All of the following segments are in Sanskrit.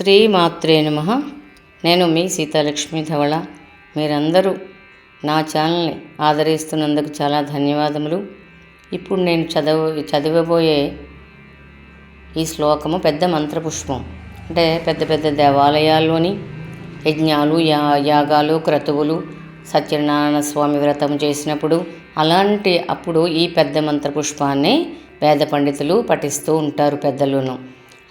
శ్రీమాత్రే నమ. నేను మీ సీతాలక్ష్మి ధవళ. మీరందరూ నా ఛానల్ని ఆదరిస్తున్నందుకు చాలా ధన్యవాదములు. ఇప్పుడు నేను చదవ చదివబోయే ఈ శ్లోకము పెద్ద మంత్రపుష్పం. అంటే పెద్ద పెద్ద దేవాలయాల్లోని యజ్ఞాలు యా యాగాలు క్రతువులు సత్యనారాయణ స్వామి వ్రతం చేసినప్పుడు అలాంటి అప్పుడు ఈ పెద్ద మంత్రపుష్పాన్ని వేద పండితులు పఠిస్తూ ఉంటారు పెద్దలును.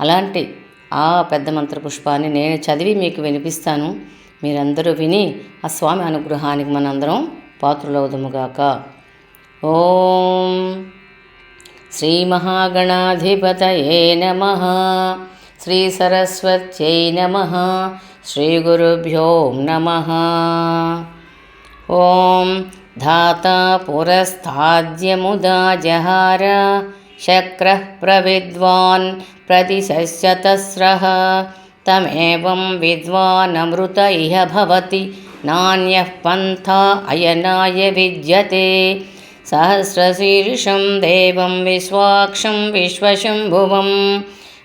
అలాంటి ఆ పెద్ద మంత్ర పుష్పాన్ని నేను చదివి మీకు వినిపిస్తాను. మీరందరూ విని ఆ స్వామి అనుగ్రహానికి మనందరం పాత్రులవుదముగాక. ఓం శ్రీ మహాగణాధిపతయే నమ. శ్రీ సరస్వత్యై నమ. శ్రీ గురుభ్యో నమ. ఓం धाता पुरस्ताद्यमुदा जहार शक्रः प्रविद्वान् प्रतिशस्यतस्रः तमेवं विद्वानमृत इह भवति नान्यः पन्था अयनाय विद्यते सहस्रशीर्षं देवं विश्वाक्षं विश्वशम्भुवं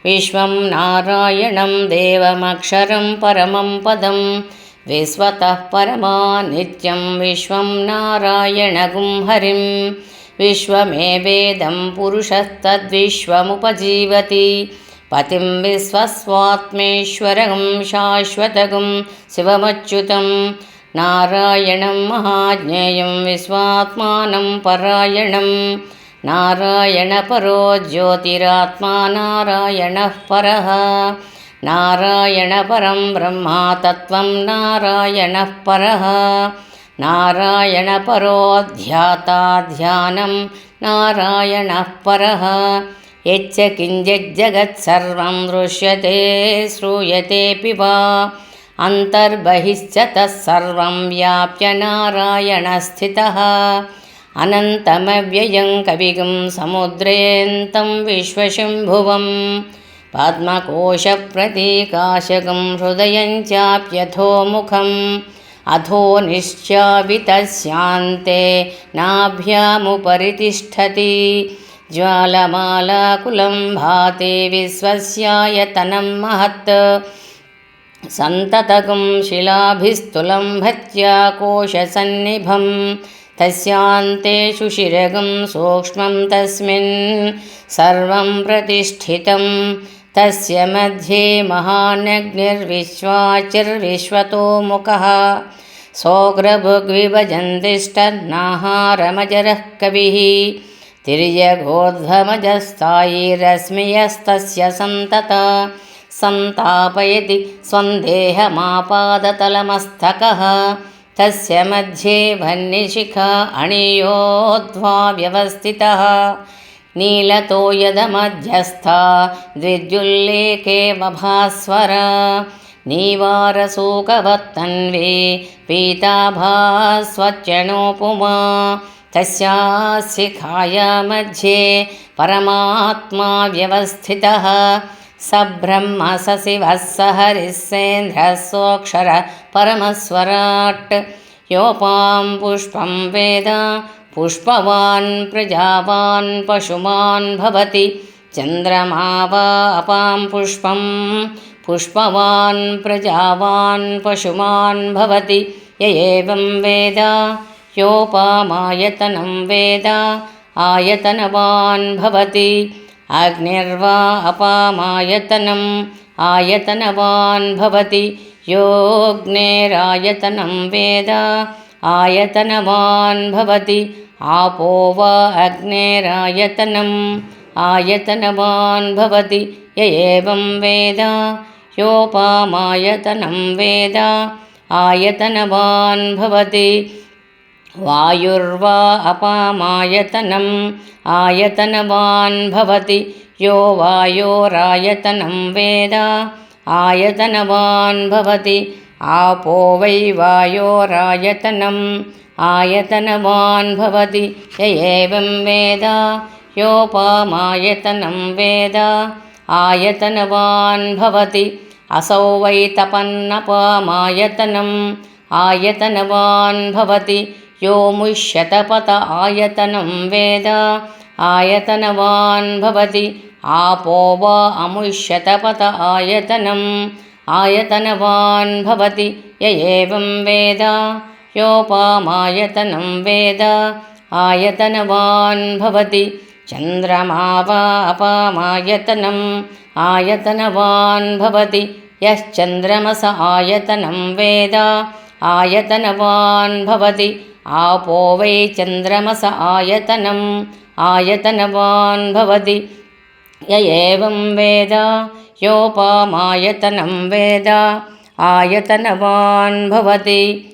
विश्वं नारायणं देवमक्षरं परमं पदं विश्वतः परमा नित्यं विश्वं नारायणगुं हरिं विश्वमेवेदं पुरुषस्तद्विश्वमुपजीवति। पतिं विश्वस्वात्मेश्वरं शाश्वतगं शिवमच्युतं। नारायणं महाज्ञेयं विश्वात्मानं परायणं। नारायणपरो ज्योतिरात्मा नारायणः परः। नारायणपरं ब्रह्मा तत्त्वं नारायणः परः नारायणपरोऽध्याता ध्यानं नारायणः परः। यच्च किञ्चिज्जगत्सर्वं दृश्यते श्रूयतेऽपि वा। अन्तर्बहिश्च तत्सर्वं व्याप्य नारायणस्थितः अनन्तमव्ययं कविगुं समुद्रेऽन्तं विश्वशम्भुवं पद्मकोशप्रतीकाशकं हृदयं चाप्यथोमुखम् अधो निश्चावितस्यान्ते नाभ्यामुपरि तिष्ठति ज्वालमालाकुलं भाति विश्वस्यायतनं महत् सन्ततगुं शिलाभिस्तुलं भत्या कोशसन्निभं तस्यान्तेषु शिरगं सूक्ष्मं तस्मिन् सर्वं प्रतिष्ठितं तस्य मध्ये महानग्निर्विश्वाचिर्विश्वतो मुखः। सोग्रभुग्विभजन्तिष्ठन्नाहारमजरः कविः। तिर्यघोर्ध्वमजस्थायिरश्मियस्तस्य सन्तत। सन्तापयति स्वन्देहमापादतलमस्तकः। तस्य मध्ये भन्निशिखा अणियोध्वा व्यवस्थितः नीलतो यदमध्यस्था द्विद्युल्लेखे मभास्वर नीवारसूकवत्तन्वे पीताभास्वच्चणोपुमा तस्याशिखाया मध्ये परमात्मा व्यवस्थितः स ब्रह्म स शिवः स हरिः सेन्द्रः सोऽक्षर परमस्वराट्। योपां पुष्पं वेद पुष्पवान् प्रजावान् पशुमान् भवति। चन्द्रमा वा अपां पुष्पं। पुष्पवान् प्रजावान् पशुमान् भवति। य एवं वेद। योपामायतनं वेद। आयतनवान् भवति। अग्निर्वा अपामायतनम् आयतनवान् भवति। योऽग्नेरायतनं वेद। आयतनवान् भवति आपो वा अग्नेरायतनम्। आयतनवान् भवति य एवं वेद। योपामायतनं वेद। आयतनवान् भवति वायुर्वा अपामायतनम्। आयतनवान् भवति यो वायोरायतनं वेद। आयतनवान् भवति आपो वै वायोरायतनम् आयतनवान् भवति य एवं वेद योपामायतनं वेद आयतनवान् भवति असौ वै तपन्नपामायतनम् आयतनवान् भवति यो मुष्यतपत आयतनं वेद आयतनवान् भवति आपो वा अमुष्यतपत आयतनम् आयतनवान् भवति य एवं वेद योपामायतनं वेद। आयतनवान् भवति चन्द्रमा वा अपामायतनम् आयतनवान् भवति यश्चन्द्रमस आयतनं वेद। आयतनवान् भवति आपो वै चन्द्रमस आयतनम् आयतनवान् भवति य एवं वेद योपामायतनं वेद आयतनवान् भवति।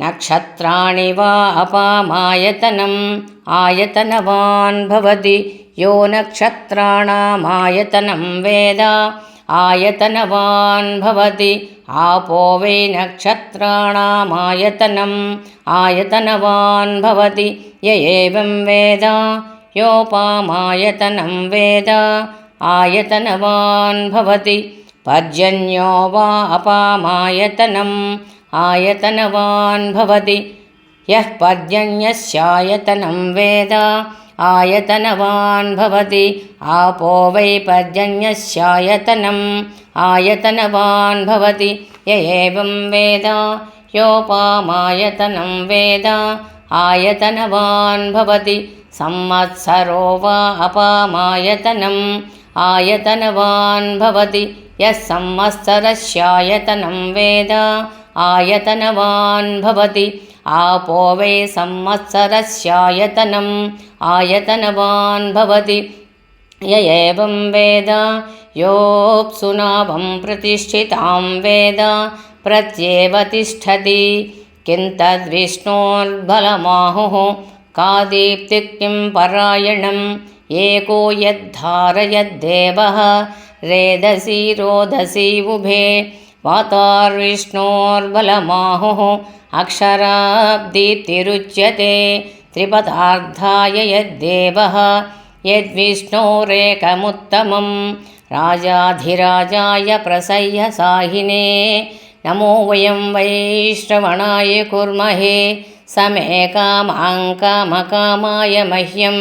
नक्षत्राणि वा अपामायतनम् आयतनवान् भवति। यो नक्षत्राणामायतनं वेद आयतनवान् भवति। आपो वै नक्षत्राणामायतनम् आयतनवान् भवति। य एवं वेद। योपामायतनं वेद आयतनवान् भवति पर्जन्यो वा अपामायतनम् आयतनवान् भवति यः पर्जन्यस्यायतनं वेद आयतनवान् भवति आपो वै पर्जन्यस्यायतनम् आयतनवान् भवति य एवं वेद योपामायतनं वेद आयतनवान् भवति संवत्सरो वा अपामायतनम् आयतनवान् भवति। यः संवत्सरस्यायतनं वेद आयतनवान् भवति। आपो वै संवत्सरस्यायतनम् आयतनवान् भवति। य एवं वेद योऽप्सुनाभं प्रतिष्ठितां वेद प्रत्येव तिष्ठति। किं तद्विष्णोर्बलमाहुः का दीप्ति किं परायणम् एको यद्धारयद्देवः रेदसि रोदसि उभे वातार्विष्णोर्बलमाहुः अक्षराब्दीप्तिरुच्यते त्रिपदार्थाय यद्देवः यद्विष्णोरेकमुत्तमं राजाधिराजाय प्रसह्य साहिने। नमो वयं वैश्रवणाय कुर्महे समेकामाङ्कामकामाय मह्यं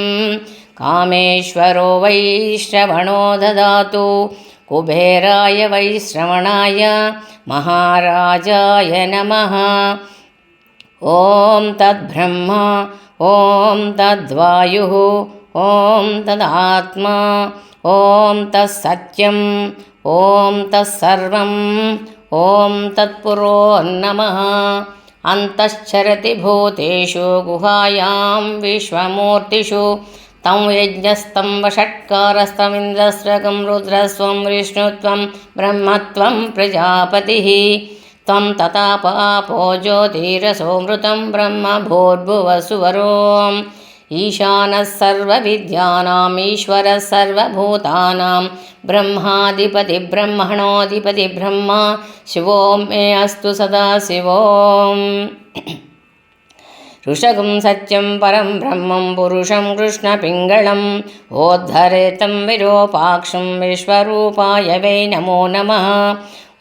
कामेश्वरो वैश्रवणो ददातु। कुबेराय वैश्रवणाय महाराजाय नमः। ॐ तद्ब्रह्म ॐ तद्वायुः ॐ तदात्मा ॐ तत्सत्यम् ॐ तत्सर्वम् ॐ तत्पुरोन्नमः अन्तश्चरति भूतेषु गुहायां विश्वमूर्तिषु तं यज्ञस्तं वषट्कारस्तमिन्द्रस्रगं रुद्रस्वं विष्णुत्वं ब्रह्मत्वं प्रजापतिः त्वं ततापापो ज्योतिरसोमृतं ब्रह्म भूर्भुवसुवरोम् ईशानः सर्वविद्यानाम् ईश्वरः सर्वभूतानां ब्रह्माधिपतिब्रह्मणोऽधिपति ब्रह्मा शिवो मे अस्तु सदा शिवोम् ऋषगं सत्यं परं ब्रह्मं पुरुषं कृष्णपिङ्गळम् ओद्धरेतं विरूपाक्षं विश्वरूपाय वै नमो नमः।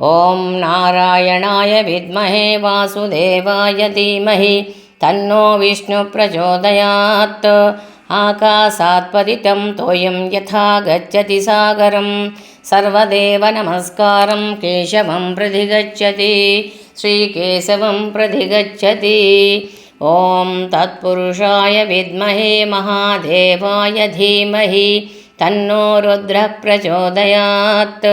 ॐ नारायणाय विद्महे वासुदेवाय धीमहि तन्नो विष्णुप्रचोदयात्। आकाशात् पतितं तोयं यथा गच्छति सागरं सर्वदेव नमस्कारं केशवं प्रतिगच्छति श्रीकेशवं प्रतिगच्छति ॐ तत्पुरुषाय विद्महे महादेवाय धीमहि तन्नो रुद्रः प्रचोदयात्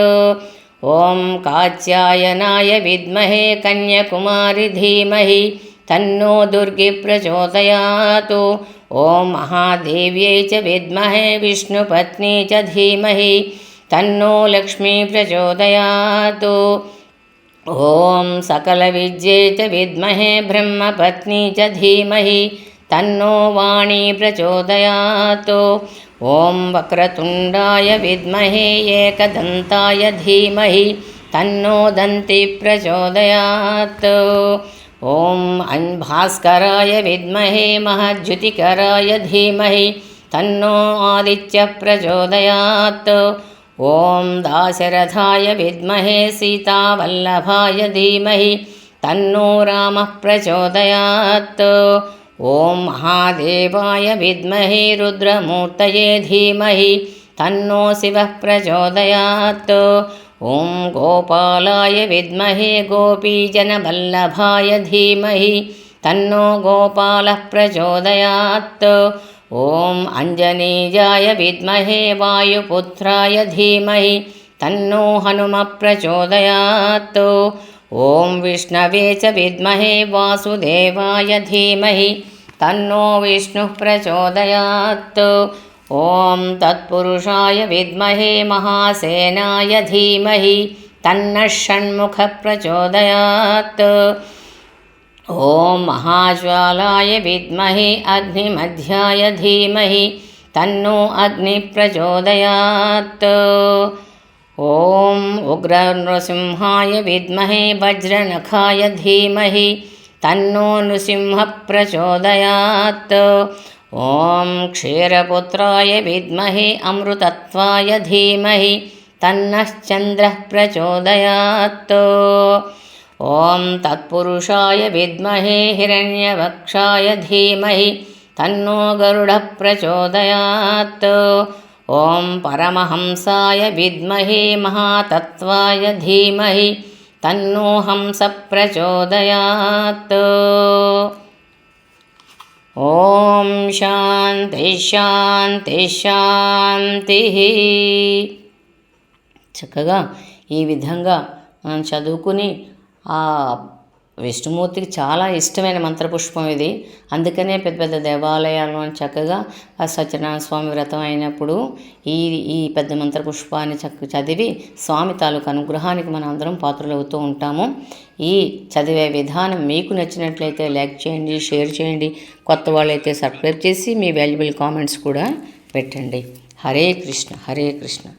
ॐ कात्यायनाय विद्महे कन्याकुमारि धीमहि तन्नो दुर्गे प्रचोदयात्। ॐ महादेव्यै च विद्महे विष्णुपत्नी च धीमहि तन्नो लक्ष्मी प्रचोदयात् ॐ सकलविद्ये च विद्महे ब्रह्मपत्नी च धीमहि तन्नो वाणी प्रचोदयात्। ॐ वक्रतुण्डाय विद्महे एकदन्ताय धीमहि तन्नो दन्ति प्रचोदयात्। ॐ भास्कराय विद्महे महज्युतिकराय धीमहि तन्नो आदित्यः प्रचोदयात् ॐ दाशरथाय विद्महे सीतावल्लभाय धीमहि तन्नो रामः प्रचोदयात्। ॐ महादेवाय विद्महे रुद्रमूर्तये धीमहि तन्नो शिवः प्रचोदयात्। ॐ गोपालाय विद्महे गोपीजनवल्लभाय धीमहि तन्नो गोपालः प्रचोदयात् ॐ अञ्जनीजाय विद्महे वायुपुत्राय धीमहि तन्नो हनुमः प्रचोदयात्। ॐ विष्णवे च विद्महे वासुदेवाय धीमहि तन्नो विष्णुः प्रचोदयात्। ॐ तत्पुरुषाय विद्महे महासेनाय धीमहि तन्नः षण्मुखः प्रचोदयात् ॐ महाज्वालाय विद्महे अग्निमध्याय धीमहि तन्नो अग्निप्रचोदयात्। ॐ उग्रनृसिंहाय विद्महे वज्रनखाय धीमहि तन्नो नृसिंहः प्रचोदयात् ॐ क्षीरपुत्राय विद्महे अमृतत्वाय धीमहि तन्नः चन्द्रः प्रचोदयात् ఓం తత్పురుషాయ విద్మహే హిరణ్యవక్షాయ ధీమహి తన్నో గరుడ ప్రచోదయాత్. ఓం పరమహంసాయ విద్మహే మహాతత్వాయ ధీమహి తన్నో హంస ప్రచోదయాత్. ఓం శాంతి శాంతి శాంతి. చక్కగా ఈ విధంగా చదువుకుని ఆ విష్ణుమూర్తికి చాలా ఇష్టమైన మంత్రపుష్పం ఇది. అందుకనే పెద్ద పెద్ద దేవాలయాల్లో చక్కగా ఆ సత్యనారాయణ స్వామి వ్రతం అయినప్పుడు ఈ ఈ పెద్ద మంత్రపుష్పాన్ని చక్క చదివి స్వామి తాలూకు అనుగ్రహానికి మనం అందరం పాత్రలవుతూ ఉంటాము. ఈ చదివే విధానం మీకు నచ్చినట్లయితే లైక్ చేయండి షేర్ చేయండి కొత్త వాళ్ళైతే సబ్స్క్రైబ్ చేసి మీ వాల్యుబుల్ కామెంట్స్ కూడా పెట్టండి. హరే కృష్ణ హరే కృష్ణ.